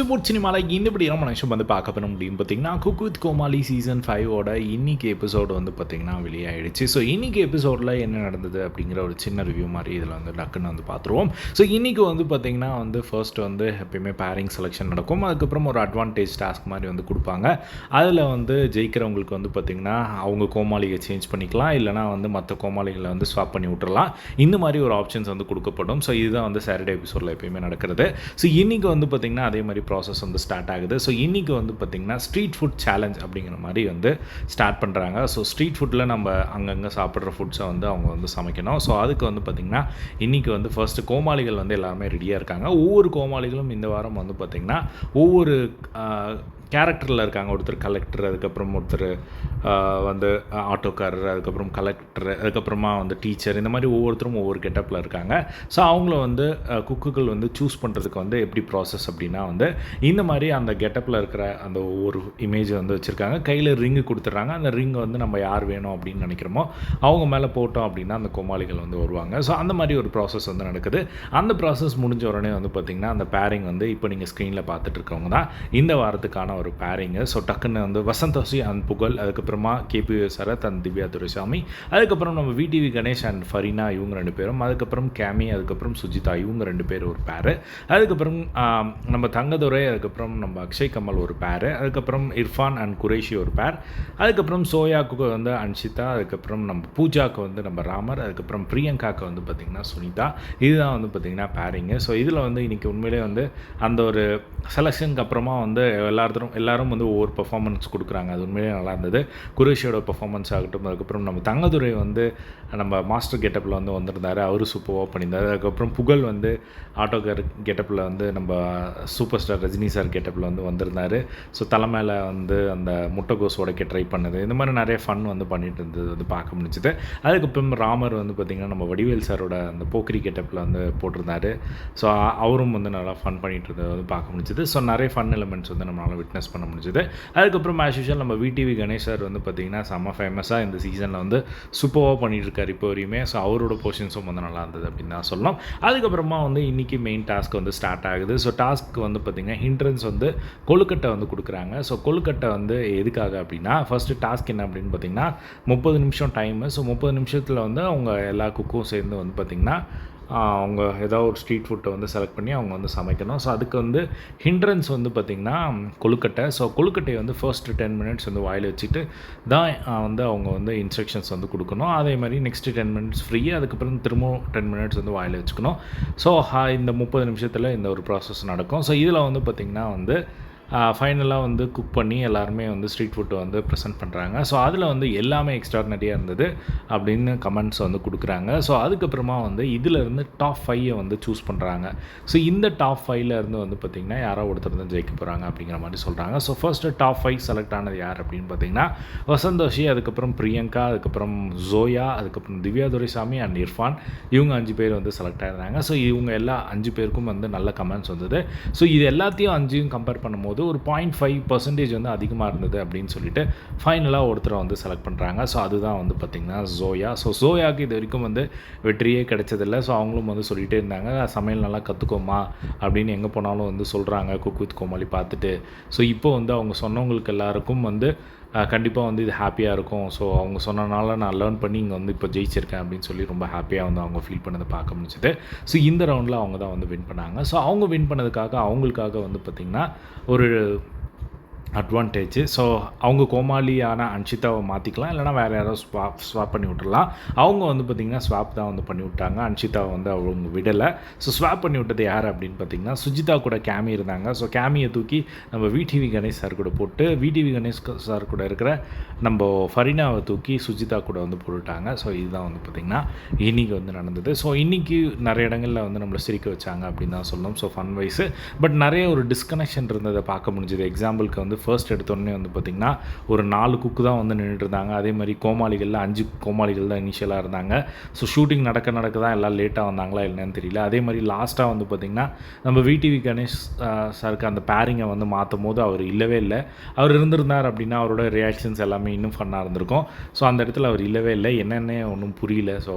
Street சினிமாவில் இந்தபடி நம்ம நிமிஷம் வந்து பார்க்க பண்ண முடியும். பார்த்தீங்கன்னா குக் வித் கோமாளி சீசன் ஃபைவோட இன்னைக்கு எபிசோடு வந்து பார்த்திங்கன்னா வெளியாகிடுச்சு ஸோ இன்னைக்கு எபிசோடில் என்ன நடந்தது அப்படிங்கிற ஒரு சின்ன ரிவ்யூ மாதிரி இதில் வந்து டக்குன்னு வந்து பார்த்துருவோம். ஸோ இன்றைக்கி வந்து பார்த்திங்கன்னா வந்து ஃபர்ஸ்ட் வந்து எப்பயுமே பேரிங் செலெக்ஷன் நடக்கும். அதுக்கப்புறம் ஒரு அட்வான்டேஜ் டாஸ்க் மாதிரி வந்து கொடுப்பாங்க. அதில் வந்து ஜெயிக்கிறவங்களுக்கு வந்து பார்த்திங்கன்னா அவங்க கோமாளியை சேஞ்ச் பண்ணிக்கலாம். இல்லைனா வந்து மற்ற கோமாளிகளை வந்து ஸ்வாப் பண்ணி விட்டுறலாம். இந்த மாதிரி ஒரு ஆப்ஷன்ஸ் வந்து கொடுக்கப்படும். ஸோ இதுதான் வந்து சாட்டர்டே எபிசோடில் எப்பயுமே நடக்கிறது. ஸோ இன்றைக்கி வந்து பார்த்திங்கன்னா அதே மாதிரி ப்ராசஸ் வந்து ஸ்டார்ட் ஆகுது. ஸோ இன்றைக்கி வந்து பார்த்திங்கன்னா ஸ்ட்ரீட் ஃபுட் சேலஞ்ச் அப்படிங்கிற மாதிரி வந்து ஸ்டார்ட் பண்ணுறாங்க ஸோ ஸ்ட்ரீட் ஃபுட்டில் நம்ம அங்கங்கே சாப்பிட்ற ஃபுட்ஸை வந்து அவங்க வந்து சமைக்கணும். ஸோ அதுக்கு வந்து பார்த்திங்கன்னா இன்றைக்கி வந்து ஃபர்ஸ்ட்டு கோமாளிகள் வந்து எல்லாருமே ரெடியாக இருக்காங்க. ஒவ்வொரு கோமாளிகளும் இந்த வாரம் வந்து பார்த்திங்கன்னா ஒவ்வொரு கேரக்டரில் இருக்காங்க. ஒருத்தர் கலெக்டர் அதுக்கப்புறம் ஒருத்தர் வந்து ஆட்டோக்காரர் அதுக்கப்புறம் கலெக்டர் அதுக்கப்புறமா வந்து டீச்சர் இந்த மாதிரி ஒவ்வொருத்தரும் ஒவ்வொரு கெட்டப்பில் இருக்காங்க. ஸோ அவங்கள வந்து குக்குகள் வந்து சூஸ் பண்ணுறதுக்கு வந்து எப்படி ப்ராசஸ் அப்படின்னா வந்து இந்த மாதிரி அந்த கெட்டப்பில் இருக்கிற அந்த ஒவ்வொரு இமேஜை வந்து வச்சுருக்காங்க. கையில் ரிங்கு கொடுத்துட்றாங்க. அந்த ரிங்கை வந்து நம்ம யார் வேணும் அப்படின்னு நினைக்கிறோமோ அவங்க மேலே போட்டோம் அப்படின்னா அந்த கோமாளிகள் வந்து வருவாங்க. ஸோ அந்த மாதிரி ஒரு ப்ராசஸ் வந்து நடக்குது. அந்த ப்ராசஸ் முடிஞ்ச உடனே வந்து பார்த்திங்கன்னா அந்த பேரிங் வந்து இப்போ நீங்கள் ஸ்க்ரீனில் பார்த்துட்டு இருக்கவங்க தான் இந்த வாரத்துக்கான ஒரு பேரிங்கு ஸோ டக்குன்னு வந்து வசந்தோசி அண்ட் புகழ் அதுக்கப்புறமா கேபி சரத் அண்ட் திவ்யா துரைசாமி. அதுக்கப்புறம் நம்ம விடிவி கணேஷ் அண்ட் ஃபரினா இவங்க ரெண்டு பேரும். அதுக்கப்புறம் கேமி அதுக்கப்புறம் சுஜிதா இவங்க ரெண்டு பேர் ஒரு பேரு அதுக்கப்புறம் நம்ம தங்கதுரை அதுக்கப்புறம் நம்ம அக்ஷய் கமல் ஒரு பேரு அதுக்கப்புறம் இர்ஃபான் அண்ட் குரேஷி ஒரு பேர் அதுக்கப்புறம் சோயாக்கு வந்து அன்ஷிதா அதுக்கப்புறம் நம்ம பூஜாக்கு வந்து நம்ம ராமர் அதுக்கப்புறம் பிரியங்காக்கு வந்து பார்த்திங்கன்னா சுனிதா. இதுதான் வந்து பார்த்திங்கன்னா பேரிங்கு ஸோ இதில் வந்து இன்றைக்கி உண்மையிலே வந்து அந்த ஒரு செலெக்ஷனுக்கு அப்புறமா வந்து எல்லாரும் எல்லாரும் வந்து ஒவ்வொரு பெர்ஃபார்மன்ஸ் கொடுக்குறாங்க. அது உண்மையிலே நல்லா இருந்தது. குரேஷியோட பெர்ஃபார்மன்ஸ் ஆகட்டும் அதுக்கப்புறம் நம்ம தங்கதுரை வந்து நம்ம மாஸ்டர் கெட்டப்பில் வந்து வந்திருந்தார். அவரு சூப்பராக பண்ணியிருந்தார். அதுக்கப்புறம் புகழ் வந்து ஆட்டோக்கார் கெட்டப்பில் வந்து நம்ம சூப்பர் ஸ்டார் ரஜினி சார் கெட்டப்பில் வந்து வந்திருந்தார். ஸோ தலைமையில் வந்து அந்த முட்டைகோஸ் உடைக்க ட்ரை பண்ணது. இந்த மாதிரி நிறைய ஃபன் வந்து பண்ணிட்டு இருந்தது வந்து பார்க்க முடிஞ்சுது. அதுக்கப்புறம் ராமர் வந்து பார்த்திங்கன்னா நம்ம வடிவேல் சாரோட அந்த போக்கிரி கெட்டப்பில் வந்து போட்டிருந்தார். ஸோ அவரும் வந்து நல்லா ஃபன் பண்ணிட்டு இருந்தது வந்து பார்க்க முடிஞ்சுது. ஸோ நிறைய ஃபன் எலிமெண்ட்ஸ் வந்து நம்மளால் விட்னஸ் பண்ண முடிஞ்சுது. அதுக்கப்புறம் ஆஸ் யூஷுவல் நம்ம விடிவி கணேஷ் சார் வந்து பார்த்திங்கன்னா செம்ம ஃபேமஸாக இந்த சீசனில் வந்து சூப்பராக பண்ணிட்டு இருக்கார் இப்போ வரையுமே. ஸோ அவரோட போர்ஷன்ஸும் வந்து நல்லா இருந்தது அப்படின்னு தான் சொல்லலாம் அதுக்கப்புறமா வந்து இன்றைக்கி மெயின் டாஸ்க் வந்து ஸ்டார்ட் ஆகுது. ஸோ டாஸ்க் வந்து பார்த்திங்கன்னா ஹிண்ட்ரன்ஸ் வந்து கொழுக்கட்டை வந்து கொடுக்குறாங்க. ஸோ கொழுக்கட்டை வந்து எதுக்காக அப்படின்னா ஃபஸ்ட்டு டாஸ்க் என்ன அப்படின்னு பார்த்தீங்கன்னா முப்பது நிமிஷம் டைமு ஸோ முப்பது நிமிஷத்தில் வந்து அவங்க எல்லா குக்கும் சேர்ந்து வந்து பார்த்திங்கன்னா அவங்க ஏதாவது ஒரு ஸ்ட்ரீட் ஃபுட்டை வந்து செலக்ட் பண்ணி அவங்க வந்து சமைக்கணும். ஸோ அதுக்கு வந்து ஹிண்ட்ரன்ஸ் வந்து பார்த்திங்கன்னா கொழுக்கட்டை. ஸோ கொழுக்கட்டையை வந்து ஃபர்ஸ்ட் டென் மினிட்ஸ் வந்து வாயில் வச்சுட்டு தான் வந்து அவங்க வந்து இன்ஸ்ட்ரக்ஷன்ஸ் வந்து கொடுக்கணும். அதே மாதிரி நெக்ஸ்ட்டு டென் மினிட்ஸ் ஃப்ரீ அதுக்கப்புறம் திரும்பவும் டென் மினிட்ஸ் வந்து வாயில் வச்சுக்கணும். ஸோ இந்த முப்பது நிமிஷத்தில் இந்த ஒரு ப்ராசஸ் நடக்கும். ஸோ இதில் வந்து பார்த்திங்கன்னா வந்து ஃபைனலாக வந்து குக் பண்ணி எல்லாருமே வந்து ஸ்ட்ரீட் ஃபுட்டை வந்து ப்ரெசென்ட் பண்ணுறாங்க ஸோ அதில் வந்து எல்லாமே எக்ஸ்ட்ராடினரியாக இருந்தது அப்படின்னு கமெண்ட்ஸ் வந்து கொடுக்குறாங்க. ஸோ அதுக்கப்புறமா வந்து இதிலேருந்து டாப் ஃபைவை வந்து சூஸ் பண்ணுறாங்க ஸோ இந்த டாப் ஃபைவ்ல இருந்து வந்து பார்த்திங்கன்னா யாரோ ஒருத்தர் தான் ஜெயிக்க போகிறாங்க அப்படிங்கிற மாதிரி சொல்கிறாங்க so first top five select ஆனது யார் அப்படின்னு பார்த்தீங்கன்னா வசந்தோஷி அதுக்கப்புறம் பிரியங்கா அதுக்கப்புறம் ஜோயா அதுக்கப்புறம் திவ்யா துரைசாமி அண்ட் இர்ஃபான் இவங்க அஞ்சு பேர் வந்து செலக்ட் ஆயிருந்தாங்க ஸோ இவங்க எல்லா அஞ்சு பேருக்கும் வந்து நல்ல கமெண்ட்ஸ் வந்தது. ஸோ இது எல்லாத்தையும் அஞ்சையும் கம்பேர் பண்ணும்போது ஒரு பாயிண்ட் ஃபைவ் பர்சன்டேஜ் வந்து அதிகமாக இருந்தது அப்படின்னு சொல்லிட்டு ஃபைனலாக ஒருத்தரை வந்து செலக்ட் பண்ணுறாங்க ஸோ அதுதான் வந்து பார்த்திங்கன்னா ஜோயா ஸோ ஜோயாவுக்கு இது வரைக்கும் வந்து வெற்றியே கிடைச்சதில்ல. ஸோ அவங்களும் வந்து சொல்லிகிட்டே இருந்தாங்க. சமையல் நல்லா கற்றுக்கோமா அப்படின்னு எங்கே போனாலும் வந்து சொல்கிறாங்க குக் வித் கோமாளி பார்த்துட்டு. ஸோ இப்போ வந்து அவங்க சொன்னவங்களுக்கு எல்லாருக்கும் வந்து கண்டிப்பாக வந்து இது ஹாப்பியாக இருக்கும். ஸோ அவங்க சொன்னனால நான் லேர்ன் பண்ணி இங்கே வந்து இப்போ ஜெயிச்சிருக்கேன் அப்படின்னு சொல்லி ரொம்ப ஹாப்பியாக வந்து அவங்க ஃபீல் பண்ணதை பார்க்க முடிஞ்சது. ஸோ இந்த ரவுண்டில் அவங்க தான் வந்து வின் பண்ணாங்க. ஸோ அவங்க வின் பண்ணதுக்காக அவங்களுக்காக வந்து பார்த்திங்கன்னா ஒரு அட்வான்டேஜ் ஸோ அவங்க கோமாளியான அன்ஷிதாவை மாற்றிக்கலாம் இல்லைனா வேறு யாராவது ஸ்வாப் ஸ்வாப் பண்ணி விட்டுறலாம். அவங்க வந்து பார்த்திங்கன்னா ஸ்வாப் தான் வந்து பண்ணி விட்டாங்க. அன்ஷிதாவை வந்து அவங்க விடலை. ஸோ ஸ்வாப் பண்ணி விட்டது யார் அப்படின்னு பார்த்தீங்கன்னா சுஜிதா கூட கேமி இருந்தாங்க. ஸோ கேமியை தூக்கி நம்ம விடிவி கணேஷ் சார் கூட போட்டு விடிவி கணேஷ் சார் கூட இருக்கிற நம்ம ஃபரினாவை தூக்கி சுஜிதா கூட வந்து போட்டுட்டாங்க. ஸோ இதுதான் வந்து பார்த்திங்கன்னா இன்றைக்கி வந்து நடந்தது. ஸோ இன்றைக்கி நிறைய இடங்களில் வந்து நம்மளை சிரிக்க வச்சாங்க அப்படின்னு தான் சொல்லணும். ஸோ ஃபன் வைஸு பட் நிறைய ஒரு டிஸ்கனெக்ஷன் இருந்ததை பார்க்க முடிஞ்சது. எக்ஸாம்பிளுக்கு வந்து ஃபர்ஸ்ட் எடுத்தோடனே வந்து பார்த்திங்கன்னா ஒரு நாலு குக்கு தான் வந்து நின்றுட்டு இருந்தாங்க. அதே மாதிரி கோமாளிகளில் அஞ்சு கோமாளிகள் தான் இனிஷியலாக இருந்தாங்க. ஸோ ஷூட்டிங் நடக்க நடக்க தான் எல்லாம் லேட்டாக வந்தாங்களா என்னன்னு தெரியல. அதே மாதிரி லாஸ்ட்டாக வந்து பார்த்திங்கன்னா நம்ம விடிவி கணேஷ் சாருக்கு அந்த பேரிங்கை வந்து மாற்றும் போது அவர் இல்லவே இல்லை. அவர் இருந்திருந்தார் அப்படின்னா அவரோட ரியாக்ஷன்ஸ் எல்லாமே இன்னும் ஃபன்னாக இருந்திருக்கும். ஸோ அந்த இடத்துல அவர் இல்லவே இல்லை. என்னென்ன ஒன்றும் புரியல. ஸோ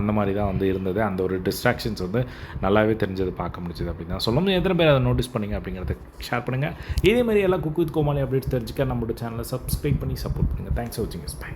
அந்த மாதிரி தான் வந்து இருந்தது. அந்த ஒரு டிஸ்ட்ராக்ஷன்ஸ் வந்து நல்லாவே தெரிஞ்சது பார்க்க முடிஞ்சது அப்படின்னு தான் சொல்ல முடியும் எத்தனை பேர் அதை நோட்டீஸ் பண்ணீங்க அப்படிங்கிறத ஷேர் பண்ணுங்கள் இதே மாதிரி எல்லாம் குக் வித் கோமாளி அப்டேட்ஸ் தெரிஞ்சுக்க நம்மளோட சேனலை சப்ஸ்கிரைப் பண்ணி சப்போர்ட் பண்ணுங்கள் தேங்க்ஸ் ஃபார் வாட்சிங் பை